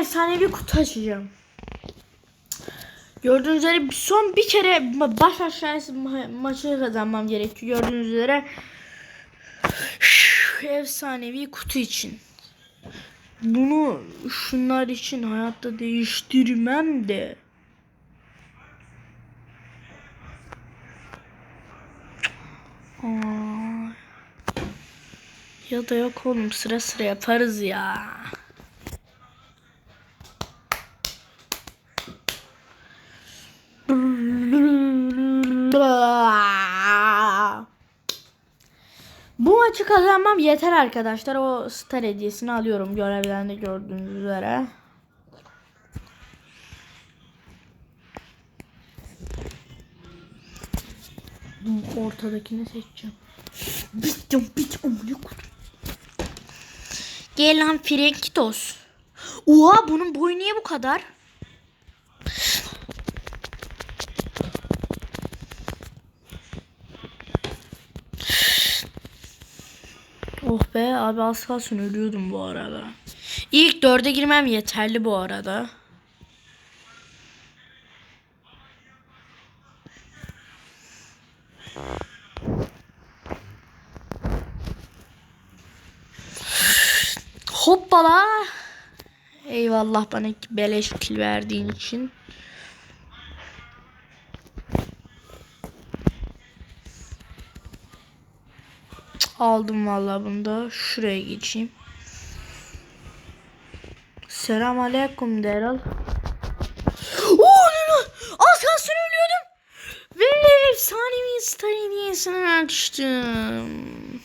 efsanevi kutu açacağım. Gördüğünüz üzere son bir kere baş aşağısı ma- maçı kazanmam gerekiyor. Gördüğünüz üzere şu efsanevi kutu için. Bunu şunlar için hayatta değiştirmem de. Aa. Ya da yok oğlum sıra sıra yaparız ya. Bu maçı kazanmam yeter arkadaşlar. O star hediyesini alıyorum görevlerinde gördüğünüz üzere. Ortadakini seçeceğim. Bittim bit amına koyayım. Gel lan Frenkitos. Oha bunun boyu niye bu kadar? Oh be abi az kalsın ölüyordum bu arada. İlk dörde girmem yeterli bu arada. Hoppala. Eyvallah bana beleş kill verdiğin için. Aldım vallahi bunu da. Şuraya geçeyim. Selam aleyküm Az kalsın ölüyordum. Ve efsanevi star hediyesini açtım.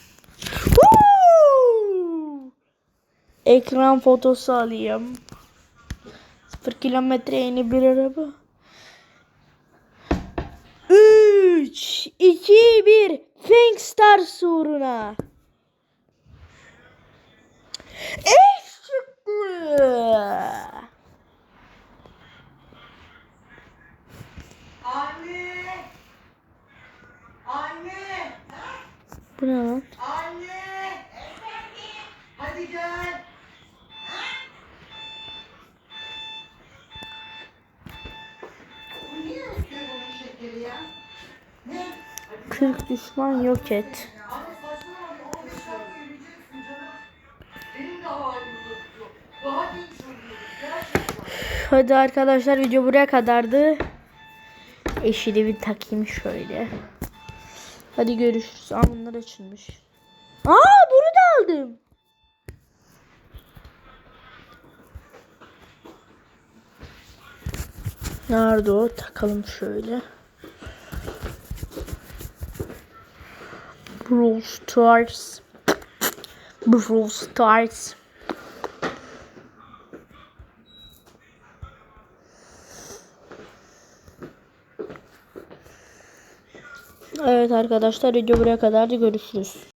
Woo! Ekran fotosu alayım. 0 kilometre yeni bir araba. 3, 2, 1. Fang Stars uğruna. Eş çıktı. Anne! Anne! Bu ne lan? Anne! Hadi gel. 40 düşman yok et. Anne saçmalama. bir 15 dakika yürüyeceksin canım. Benim de halim tutuyor. Daha genç oluyorum. Gerçekten. Hadi arkadaşlar video buraya kadardı. Eşili bir takayım şöyle. Hadi görüşürüz. Aa bunlar açılmış. Aa bunu da aldım. Nerede o? Takalım şöyle. Brawl Stars. Brawl Stars. Evet arkadaşlar video buraya kadar görüşürüz.